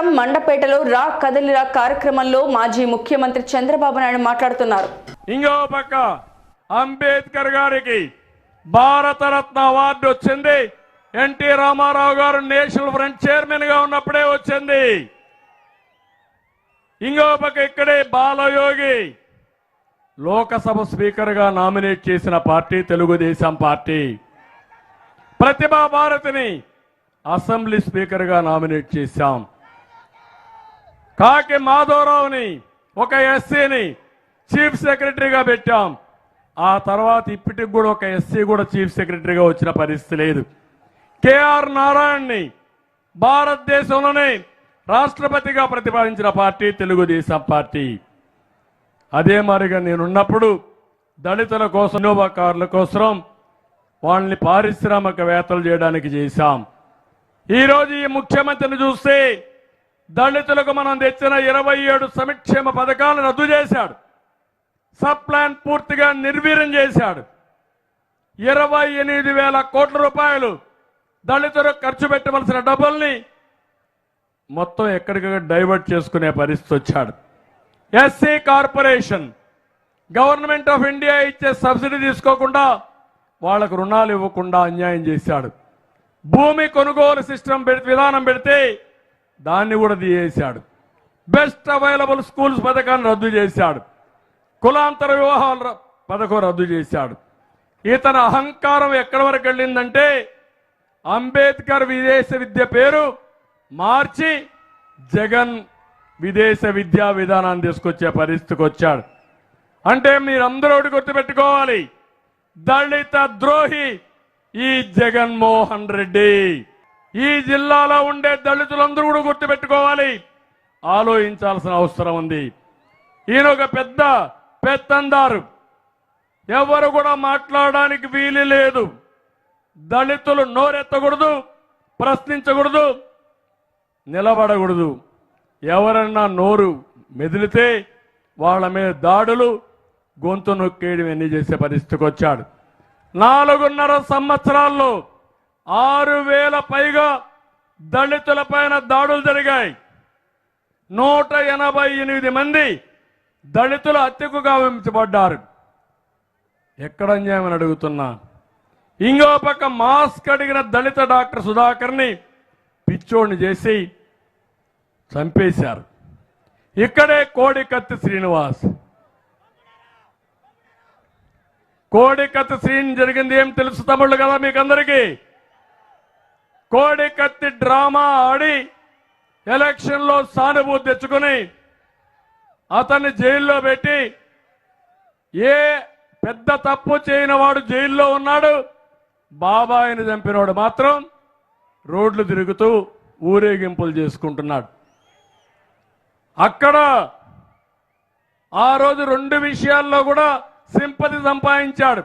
మండలం మండపేటలో రా కదలిరా కార్యక్రమంలో మాజీ ముఖ్యమంత్రి చంద్రబాబు నాయుడు మాట్లాడుతున్నారు. ఇంకో పక్క అంబేద్కర్ గారికి భారతరత్న అవార్డు వచ్చింది. ఎన్టీ రామారావు గారు నేషనల్ ఫ్రంట్ చైర్మన్గా ఉన్నప్పుడే వచ్చింది. ఇంకో పక్క ఇక్కడే బాలయోగి లోకసభ స్పీకర్గా నామినేట్ చేసిన పార్టీ తెలుగుదేశం పార్టీ. ప్రతిభా భారతిని అసెంబ్లీ స్పీకర్గా నామినేట్ చేశాం. కాకి మాధవరావుని ఒక ఎస్సీని చీఫ్ సెక్రటరీగా పెట్టాం. ఆ తర్వాత ఇప్పటికి కూడా ఒక ఎస్సీ కూడా చీఫ్ సెక్రటరీగా వచ్చిన పరిస్థితి లేదు. కేఆర్ నారాయణ్ని భారతదేశంలోనే రాష్ట్రపతిగా ప్రతిపాదించిన పార్టీ తెలుగుదేశం పార్టీ. అదే మరిగా నేనున్నప్పుడు దళితుల కోసం ఇన్నోవా కోసం వాళ్ళని పారిశ్రామికవేత్తలు చేయడానికి చేశాం. ఈరోజు ఈ ముఖ్యమంత్రిని చూస్తే దళితులకు మనం తెచ్చిన ఇరవై ఏడు సంక్షేమ పథకాలను రద్దు చేశాడు. సబ్ ప్లాన్ పూర్తిగా నిర్వీర్యం చేశాడు. ఇరవై ఎనిమిది వేల కోట్ల రూపాయలు దళితులకు ఖర్చు పెట్టవలసిన డబ్బుల్ని మొత్తం ఎక్కడికక్కడ డైవర్ట్ చేసుకునే పరిస్థితి వచ్చాడు. SC corporation government of India ఇచ్చే సబ్సిడీ తీసుకోకుండా వాళ్ళకు రుణాలు ఇవ్వకుండా అన్యాయం చేశాడు. భూమి కొనుగోలు సిస్టమ్ విధానం పెడితే దాన్ని కూడా తీయేశాడు బెస్ట్ అవైలబుల్ స్కూల్స్ పథకాన్ని రద్దు చేశాడు. కులాంతర వివాహాల పథకం రద్దు చేశాడు. ఇతని అహంకారం ఎక్కడి వరకు వెళ్ళిందంటే అంబేద్కర్ విదేశ విద్య పేరు మార్చి జగన్ విదేశ విద్యా విధానాన్ని తీసుకొచ్చే పరిస్థితికి వచ్చాడు. అంటే మీరందరూ ఒకటి గుర్తుపెట్టుకోవాలి. దళిత ద్రోహి ఈ జగన్మోహన్ రెడ్డి. ఈ జిల్లాలో ఉండే దళితులందరూ కూడా గుర్తుపెట్టుకోవాలి. ఆలోచించాల్సిన అవసరం ఉంది. ఈయన ఒక పెద్ద పెత్తందారు. ఎవరు కూడా మాట్లాడడానికి వీలు లేదు. దళితులు నోరెత్తకూడదు ప్రశ్నించకూడదు నిలబడకూడదు. ఎవరన్నా నోరు మెదిలితే వాళ్ళ మీద దాడులు గొంతు నొక్కేయడం ఎన్ని చేసే పరిస్థితికి వచ్చాడు. నాలుగున్నర సంవత్సరాల్లో ఆరు వేల పైగా దళితుల పైన దాడులు జరిగాయి. నూట ఎనభై ఎనిమిది మంది దళితులు హత్యకు గావించబడ్డారు ఎక్కడ అన్యాయమని అడుగుతున్నా? ఇంకో పక్క మాస్క్ అడిగిన దళిత డాక్టర్ సుధాకర్ని పిచ్చోడిని చేసి చంపేశారు. ఇక్కడే కోడికత్తి శ్రీనివాస్. కోడికత్తి శ్రీని జరిగింది ఏం తెలుసు తమ్ముళ్ళు కదా మీకందరికీ? కోడికత్తి డ్రామా ఆడి ఎలక్షన్లో సానుభూతి తెచ్చుకుని అతన్ని జైల్లో పెట్టి ఏ పెద్ద తప్పు చేయని వాడు జైల్లో ఉన్నాడు బాబాయిని చంపినవాడు మాత్రం రోడ్లు తిరుగుతూ ఊరేగింపులు చేసుకుంటున్నాడు. అక్కడ ఆ రోజు రెండు విషయాల్లో కూడా సింపతి సంపాదించాడు.